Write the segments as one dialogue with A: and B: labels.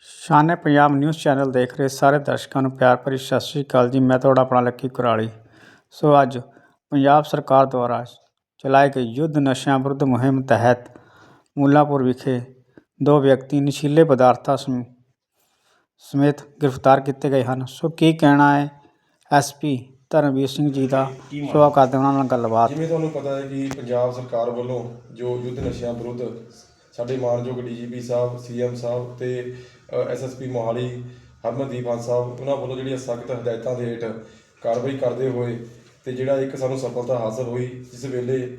A: Shane Punjab news channel ਦੇਖ ਰਹੇ ਸਾਰੇ ਦਰਸ਼ਕਾਂ ਨੂੰ ਪਿਆਰ ਭਰੀ ਸਤਿ ਸ਼੍ਰੀ ਅਕਾਲ ਜੀ। ਮੈਂ ਤੁਹਾਡਾ ਆਪਣਾ ਲੱਕੀ ਕੁਰਾਲੀ। ਸੋ ਅੱਜ ਪੰਜਾਬ ਸਰਕਾਰ ਦੁਆਰਾ ਚਲਾਏ ਗਏ ਯੁੱਧ ਨਸ਼ਿਆਂ ਵਿਰੁੱਧ ਮੁਹਿੰਮ ਤਹਿਤ ਮੁੱਲਾਂਪੁਰ ਵਿਖੇ ਦੋ ਵਿਅਕਤੀ ਨਸ਼ੀਲੇ ਪਦਾਰਥਾਂ ਸਮੇਤ ਸਮੇਤ ਗ੍ਰਿਫਤਾਰ ਕੀਤੇ ਗਏ ਹਨ। ਸੋ ਕੀ ਕਹਿਣਾ ਹੈ? ਐਸਪੀ ਧਰਮਵੀਰ ਸਿੰਘ ਜੀ ਦਾ ਸੋ ਕਰਦੇ ਉਹਨਾਂ ਨਾਲ ਗੱਲਬਾਤ।
B: ਜਿਵੇਂ ਤੁਹਾਨੂੰ ਪਤਾ ਹੈ ਕਿ ਪੰਜਾਬ ਸਰਕਾਰ ਵੱਲੋਂ ਜੋ ਯੁੱਧ ਨਸ਼ਿਆਂ ਵਿਰੁੱਧ ਸਾਡੇ ਮਾਨਯੋਗ ਡੀਜੀਪੀ ਸਾਹਿਬ ਸੀਐਮ ਸਾਹਿਬ ਤੇ ਐਸਐਸਪੀ ਮੋਹਾਲੀ ਹਰਮਨਦੀਪ ਹੰਸ ਸਾਹਿਬ ਉਹਨਾਂ ਵੱਲੋਂ ਜਿਹੜੀਆਂ ਸਖਤ ਹਦਾਇਤਾਂ ਦੇ ਹੇਠ ਕਾਰਵਾਈ ਕਰਦੇ ਹੋਏ ਤੇ ਜਿਹੜਾ ਇੱਕ ਸਾਨੂੰ ਸਫਲਤਾ ਹਾਸਲ ਹੋਈ ਜਿਸ ਵੇਲੇ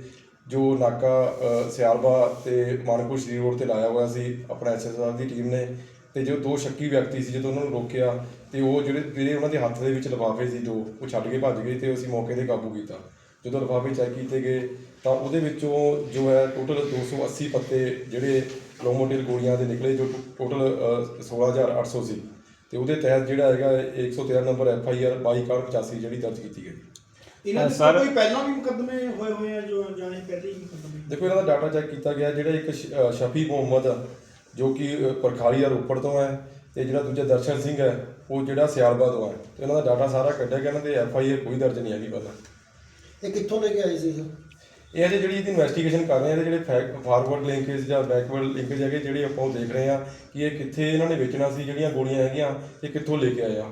B: ਜੋ ਨਾਕਾ ਅ, ਸਿਆਲਬਾ ਤੇ ਮਾਨਕਪੁਰ ਸ਼੍ਰੀ ਰੋਡ ਤੇ ਲਾਇਆ ਹੋਇਆ ਸੀ ਆਪਣਾ ਐਸਐਸਆਰ ਦੀ ਟੀਮ ਨੇ ਤੇ ਜੋ ਦੋ ਸ਼ੱਕੀ ਵਿਅਕਤੀ ਸੀ ਜਦੋਂ ਉਹਨਾਂ ਨੂੰ ਰੋਕਿਆ ਤੇ ਉਹ ਜਿਹੜੇ ਜਿਹੜੇ ਉਹਨਾਂ ਦੇ ਹੱਥ ਦੇ ਵਿੱਚ ਲਿਫਾਫੇ ਸੀ ਦੋ ਉਹ ਛੱਡ ਕੇ ਭੱਜ ਗਏ ਤੇ ਅਸੀਂ ਮੌਕੇ ਤੇ ਕਾਬੂ ਕੀਤਾ। ਜਦੋਂ ਲਿਫਾਫੇ ਚੈੱਕ ਕੀਤੇ ਗਏ ਤਾਂ ਉਹਦੇ ਵਿੱਚੋਂ ਜੋ ਹੈ ਟੋਟਲ 280 ਪੱਤੇ ਜਿਹੜੇ ਲੋਮੋਟਿਲ ਗੋਲੀਆਂ ਦੇ ਨਿਕਲੇ ਜੋ ਟੋਟਲ 16800 ਸੀ ਤੇ ਉਹਦੇ ਤਹਿਤ ਜਿਹੜਾ ਹੈਗਾ 113 ਨੰਬਰ ਐਫ ਆਈ ਆਰ 2285 ਜਿਹੜੀ ਦਰਜ ਕੀਤੀ ਗਈ।
C: ਇਹਨਾਂ ਦੇ
A: ਸਰ-
C: ਕੋਈ ਪਹਿਲਾਂ ਵੀ ਮੁਕੱਦਮੇ ਹੋਏ ਹੋਏ ਆ ਜੋ ਜਾਣੇ ਪਹਿਲੇ ਹੀ ਮੁਕੱਦਮੇ?
B: ਦੇਖੋ ਇਹਨਾਂ ਦਾ ਡਾਟਾ ਚੈੱਕ ਕੀਤਾ ਗਿਆ ਜਿਹੜਾ ਇੱਕ ਸ਼- ਅ, ਸ਼ਫੀ ਮੁਹੰਮਦ ਆ, ਜੋ ਕਿ ਅ, ਪਰਖਾਲੀ ਦਾ ਰੋਪੜ ਤੋਂ ਹੈ ਤੇ ਜਿਹੜਾ ਦੂਜਾ ਦਰਸ਼ਨ ਸਿੰਘ ਹੈ ਉਹ ਜਿਹੜਾ ਸਿਆਲਬਾ ਤੋਂ ਹੈ। ਤੇ ਇਹਨਾਂ ਦਾ ਡਾਟਾ ਸਾਰਾ ਕੱਢਿਆ ਗਿਆ ਇਹਨਾਂ ਦੇ ਐਫ ਆਈ ਆਰ ਕੋਈ ਦਰਜ ਨਹੀਂ ਹੈਗੀ ਪਹਿਲਾਂ।
D: ਇਹ ਕਿੱਥੋਂ ਲੈ ਕੇ ਆਏ ਸੀ ਸਰ
B: ਇਹ ਅਜੇ ਜਿਹੜੀ ਇਹਦੀ ਇਨਵੈਸਟੀਗੇਸ਼ਨ ਕਰ ਰਹੇ ਆ ਇਹਦੇ ਜਿਹੜੇ ਫਾਰਵਰਡ ਲਿੰਕੇਜ ਜਾਂ ਬੈਕਵਰਡ ਲਿੰਕੇਜ ਹੈਗੇ ਜਿਹੜੇ ਆਪਾਂ ਉਹ ਦੇਖ ਰਹੇ ਆ ਕਿ ਇਹ ਕਿੱਥੇ ਇਹਨਾਂ ਨੇ ਵੇਚਣਾ ਸੀ ਜਿਹੜੀਆਂ ਗੋਲੀਆਂ ਹੈਗੀਆਂ ਇਹ ਕਿੱਥੋਂ ਲੈ ਕੇ ਆਏ ਆ।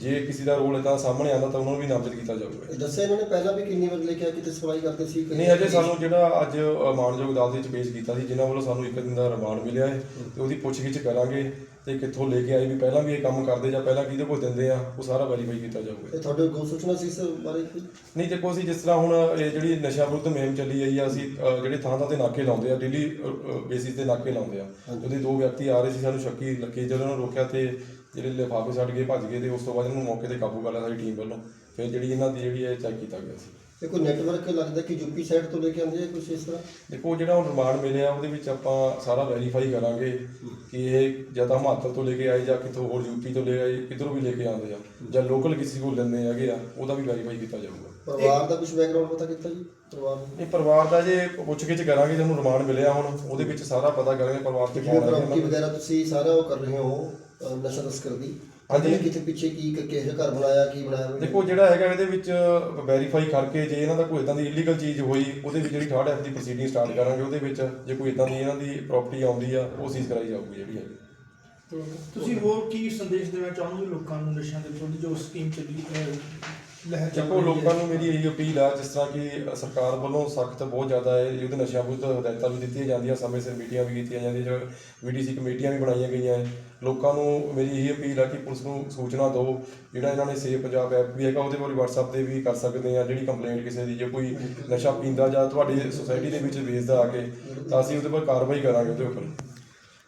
B: ਜੇ ਕਿਸੇ ਦਾ ਰੋਲ ਇਦਾਂ ਸਾਹਮਣੇ ਆਉਂਦਾ ਤਾਂ ਉਹਨਾਂ ਨੂੰ ਵੀ ਨਾਮਜ਼ਦ ਕੀਤਾ ਜਾਊਗਾ।
D: ਇਹ ਦੱਸਿਆ ਇਹਨਾਂ ਨੇ ਪਹਿਲਾਂ ਵੀ ਕਿੰਨੀ ਵਾਰ ਲੈ ਕੇ ਆ ਕਿਤੇ ਸਪਲਾਈ ਕਰਦੇ ਸੀ
B: ਨਹੀਂ ਅਜੇ ਸਾਨੂੰ ਜਿਹੜਾ ਅੱਜ ਅ, ਮਾਣਯੋਗ ਅਦਾਲਤ ਵਿੱਚ ਪੇਸ਼ ਕੀਤਾ ਸੀ ਜਿਨ੍ਹਾਂ ਵੱਲੋਂ ਸਾਨੂੰ ਇੱਕ ਦਿਨ ਦਾ ਰਿਮਾਂਡ ਮਿਲਿਆ ਹੈ ਤੇ ਉਹਦੀ ਪੁੱਛਗਿੱਛ ਕਰਾਂਗੇ। ਤੇ ਕਿੱਥੋਂ ਲੈ ਕੇ ਆਏ ਵੀ ਪਹਿਲਾਂ ਵੀ ਇਹ ਕੰਮ ਕਰਦੇ ਜਾਂ ਪਹਿਲਾਂ ਕਿਹਦੇ ਕੋਲ ਦਿੰਦੇ ਆ ਉਹ ਸਾਰਾ ਵੈਰੀਫਾਈ ਕੀਤਾ ਜਾਊਗਾ।
D: ਇਹ ਤੁਹਾਡੇ ਕੋਲ ਸੂਚਨਾ ਸੀ ਇਸ ਬਾਰੇ ਕੋਈ?
B: ਨਹੀਂ ਦੇਖੋ ਅਸੀਂ ਜਿਸ ਤਰ੍ਹਾਂ ਹੁਣ ਇਹ ਜਿਹੜੀ ਨਸ਼ਾ ਵਿਰੁੱਧ ਮੁਹਿੰਮ ਚੱਲੀ ਆਈ ਆ ਅਸੀਂ ਅ, ਜਿਹੜੇ ਥਾਂ ਥਾਂ ਤੇ ਨਾਕੇ ਲਾਉਂਦੇ ਆ ਡੇਲੀ ਬੇਸਿਸ ਤੇ ਨਾਕੇ ਲਾਉਂਦੇ ਆ। ਉਹਦੇ ਦੋ ਵਿਅਕਤੀ ਆ ਰਹੇ ਸੀ ਸਾਨੂੰ ਸ਼ੱਕੀ ਲੱਗੇ ਜਦੋਂ ਉਹਨਾਂ ਨੂੰ ਰੋਕਿਆ ਤੇ ਜਿਹੜੇ ਲਿਫਾਫੇ ਛੱਡ ਕੇ ਭੱਜ ਗਏ ਤੇ ਉਸ ਤੋਂ ਬਾਅਦ ਇਹਨਾਂ ਨੂੰ ਮੌਕੇ ਤੇ ਕਾਬੂ ਕਰ ਲਿਆ ਸਾਡੀ ਟੀਮ ਵੱਲੋਂ। ਫਿਰ ਜਿਹੜੀ ਇਹਨਾਂ ਦੀ ਜਿਹੜੀ ਹੈ ਚੈੱਕ ਕੀਤਾ ਗਿਆ ਸੀ।
D: ਇਹ ਕੋਈ ਨੈਟਵਰਕ ਲੱਗਦਾ ਕਿ ਯੂਪੀ ਸਾਈਡ ਤੋਂ ਲੈ ਕੇ ਆਉਂਦੇ ਆ ਕੁਝ ਇਸ ਤਰ੍ਹਾਂ?
B: ਦੇਖੋ ਜਿਹੜਾ ਹੁਣ ਰਿਮਾਂਡ ਮਿਲਿਆ ਉਹਦੇ ਵਿੱਚ ਆਪਾਂ ਸਾਰਾ ਵੈਰੀਫਾਈ ਕਰਾਂਗੇ ਕਿ ਇਹ ਜਾਂ ਤਾਂ ਹਿਮਾਚਲ ਤੋਂ ਲੈ ਕੇ ਆਏ ਜਾਂ ਕਿਤੋਂ ਹੋਰ ਯੂਪੀ ਤੋਂ ਲੈ ਆਏ ਕਿਧਰੋਂ ਵੀ ਲੈ ਕੇ ਆਉਂਦੇ ਆ ਜਾਂ ਲੋਕਲ ਕਿਸੇ ਕੋਲ ਲੈਂਦੇ ਹੈਗੇ ਆ ਉਹਦਾ ਵੀ ਵੈਰੀਫਾਈ ਕੀਤਾ ਜਾਊਗਾ।
D: ਪਰਿਵਾਰ ਦਾ ਕੁਝ ਬੈਕਗ੍ਰਾਉਂਡ ਪਤਾ ਕੀਤਾ ਜੀ? ਪਰਿਵਾਰ ਨੂੰ
B: ਇਹ ਪਰਿਵਾਰ ਦਾ ਜੇ ਪੁੱਛਗਿੱਛ ਕਰਾਂਗੇ ਤੁਹਾਨੂੰ ਰਿਮਾਂਡ ਮਿਲਿਆ ਹੁਣ ਉਹਦੇ ਵਿੱਚ ਸਾਰਾ ਪਤਾ ਕਰਾਂਗੇ ਪਰਿਵਾਰ ਤੇ ਕੌਣ ਹੈ
D: ਪ੍ਰਾਪਰਟੀ ਵਗੈਰਾ ਤੁਸੀਂ ਸਾਰਾ ਉਹ ਕਰ ਰਹੇ ਹੋ? ਨਸ਼ਾ ਤਸਕਰ ਦੀ
B: ਹਾਂਜੀ।
D: ਹਾਂਜੀ ਕਿਤੇ ਪਿੱਛੇ ਕੀ ਕਿਹੋ ਜਿਹਾ ਘਰ ਬਣਾਇਆ ਕੀ ਬਣਾਇਆ?
B: ਦੇਖੋ ਜਿਹੜਾ ਹੈਗਾ ਇਹਦੇ ਵਿੱਚ ਵੈਰੀਫਾਈ ਕਰਕੇ ਜੇ ਇਹਨਾਂ ਦਾ ਕੋਈ ਇਦਾਂ ਦੀ ਇਲੀਗਲ ਚੀਜ਼ ਹੋਈ ਉਹਦੇ ਵਿੱਚ ਜਿਹੜੀ ਥਰਡ ਐਫ ਦੀ ਪ੍ਰੋਸੀਡਿੰਗ ਸਟਾਰਟ ਕਰਾਂਗੇ ਉਹਦੇ ਵਿੱਚ ਜੇ ਕੋਈ ਇਦਾਂ ਦੀ ਇਹਨਾਂ ਦੀ ਪ੍ਰਾਪਰਟੀ ਆਉਂਦੀ ਆ ਉਹ ਸੀਜ਼ ਕਰਾਈ ਜਾਊਗੀ ਜਿਹੜੀ ਹੈਗੀ
C: ਤੁਸੀਂ ਹੋਰ ਕੀ ਸੰਦੇਸ਼ ਦੇਣਾ ਚਾਹੋਗੇ ਲੋਕਾਂ ਨੂੰ ਨਸ਼ਿਆਂ ਦੇ ਵਿਰੁੱਧ ਜੋ ਸਕੀਮ ਚੱਲੀ ਅਹ, ਲਹਿਰ
B: ਲੋਕਾਂ ਨੂੰ ਮੇਰੀ ਇਹੀ ਅਪੀਲ ਆ ਜਿਸ ਤਰ੍ਹਾਂ ਕਿ ਸਰਕਾਰ ਵੱਲੋਂ ਸਖਤ ਬਹੁਤ ਜ਼ਿਆਦਾ ਹੈ ਯੁੱਧ ਨਸ਼ਿਆਂ ਵਿਰੁੱਧ ਹਦਾਇਤਾਂ ਵੀ ਦਿੱਤੀਆਂ ਜਾਂਦੀਆਂ ਸਮੇਂ ਸਿਰ ਮੀਟਿੰਗਾਂ ਵੀ ਕੀਤੀਆਂ ਜਾਂਦੀਆਂ ਵੀਡੀਸੀ ਕਮੇਟੀਆਂ ਵੀ ਬਣਾਈਆਂ ਗਈਆਂ। ਹੈ ਲੋਕਾਂ ਨੂੰ ਮੇਰੀ ਇਹੀ ਅਪੀਲ ਆ ਕਿ ਪੁਲਿਸ ਨੂੰ ਸੂਚਨਾ ਦਿਓ ਜਿਹੜਾ ਇਹਨਾਂ ਨੇ ਸੇਵ ਪੰਜਾਬ ਐਪ ਵੀ ਹੈਗਾ ਉਹਦੇ ਬਾਰੇ WhatsApp ਤੇ ਵੀ ਕਰ ਸਕਦੇ ਆ ਜਿਹੜੀ ਕੰਪਲੇਂਟ ਕਿਸੇ ਦੀ ਜੇ ਕੋਈ ਨਸ਼ਾ ਪੀਂਦਾ ਜਾਂ ਤੁਹਾਡੀ ਸੁਸਾਇਟੀ ਦੇ ਵਿੱਚ ਵੇਚਦਾ ਆ ਕੇ ਤਾਂ ਅਸੀਂ ਉਹਦੇ ਪਰ ਕਾਰਵਾਈ ਕਰਾਂਗੇ ਉਹਦੇ ਉੱਪਰ।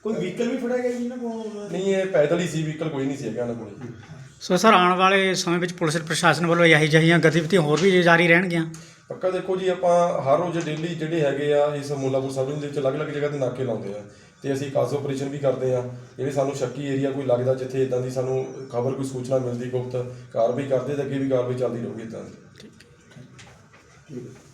C: ਕੋਈ ਵਹੀਕਲ ਵੀ ਫੜਿਆ ਗਿਆ ਜੀ ਨਾ ਕੋਲ?
B: ਨਹੀਂ ਇਹ ਪੈਦਲ ਹੀ ਸੀ ਵਹੀਕਲ ਕੋਈ ਨਹੀਂ ਸੀ ਹੈਗਾ ਇਹਨਾਂ ਕੋਲ।
A: ਸੋ ਸਰ ਆਉਣ ਵਾਲੇ ਸਮੇਂ ਵਿੱਚ ਪੁਲਿਸ ਪ੍ਰਸ਼ਾਸਨ ਵੱਲੋਂ ਇਹੀ ਜਿਹੀਆਂ ਗਤੀਵਿਧੀਆਂ ਹੋਰ ਵੀ ਜਾਰੀ ਰਹਿਣਗੀਆਂ?
B: ਪੱਕਾ ਦੇਖੋ ਜੀ ਆਪਾਂ ਹਰ ਰੋਜ਼ ਡੇਲੀ ਜਿਹੜੇ ਹੈਗੇ ਆ ਇਸ ਮੁੱਲਾਪੁਰ ਸਬ ਦੇ ਵਿੱਚ ਅਲੱਗ-ਅਲੱਗ ਜਗ੍ਹਾ ਤੇ ਨਾਕੇ ਲਾਉਂਦੇ ਆ ਤੇ ਅਸੀਂ ਕਾਸ ਆਪਰੇਸ਼ਨ ਵੀ ਕਰਦੇ ਆ। ਜਿਹੜੇ ਸਾਨੂੰ ਸ਼ੱਕੀ ਏਰੀਆ ਕੋਈ ਲੱਗਦਾ ਜਿੱਥੇ ਇਦਾਂ ਦੀ ਸਾਨੂੰ ਖਬਰ ਕੋਈ ਸੂਚਨਾ ਮਿਲਦੀ ਗੁਪਤ ਕਾਰਵਾਈ ਕਰਦੇ ਤੇ ਅੱਗੇ ਵੀ ਕਾਰਵਾਈ ਚੱਲਦੀ ਰਹੂਗੀ ਇਦਾਂ ਦੀ।
D: ਠੀਕ ਹੈ।